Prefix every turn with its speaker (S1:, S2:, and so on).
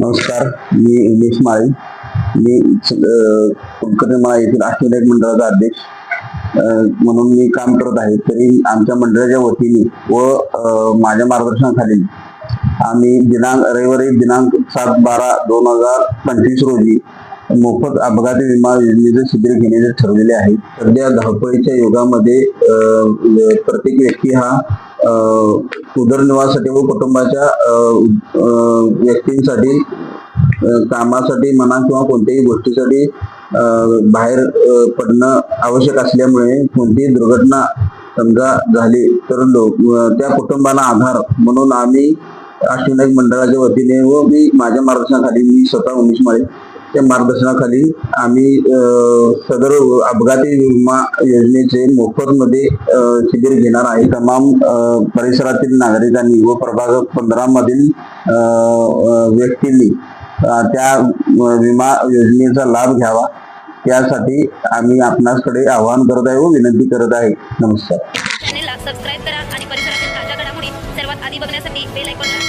S1: नमस्कार मी उमेश माळी. मी कुलकर्णी माळा येथील अष्टविनायक मंडळाचा अध्यक्ष. म्हणून मी काम करत आहे. तरी आमच्या मंडळाच्या वतीने व माझ्या मार्गदर्शनाखाली आम्ही दिनांक रविवारी दिनांक सात बारा दोन हजार पंचवीस रोजी मोफत अपघाती विमा योजनेचे शिबिर घेण्याचे ठरलेले आहे. सध्या धावपळीच्या युगामध्ये प्रत्येक व्यक्ती हा उदरनिर्वाहासाठी व कुटुंबाच्या व्यक्तींसाठी कामासाठी म्हणा किंवा कोणत्याही गोष्टीसाठी अं, बाहेर पडणं आवश्यक असल्यामुळे कोणतीही दुर्घटना समजा झाली तर लोक त्या कुटुंबाला आधार म्हणून आम्ही अष्टविनायक मंडळाच्या वतीने व मी माझ्या मार्गदर्शनाखाली मी स्वतः उमेश माळे त्या मार्गदर्शनाखाली आम्ही अं, सदर अपघाती विमा योजनेचे मोफत मध्ये शिबिर घेणार आहे. तमाम परिसरातील नागरिकांनी व प्रभाग पंधरा मधील व्यक्तींनी त्या विमा योजनेचा लाभ घ्यावा. त्यासाठी आम्ही आपणाकडे आवाहन करत आहे व विनंती करत आहे. नमस्कार.
S2: चॅनेलला सबस्क्राईब करा आणि परिसरातील ताज्या घडामोडी सर्वात आधी बघण्यासाठी बेल आयकॉनला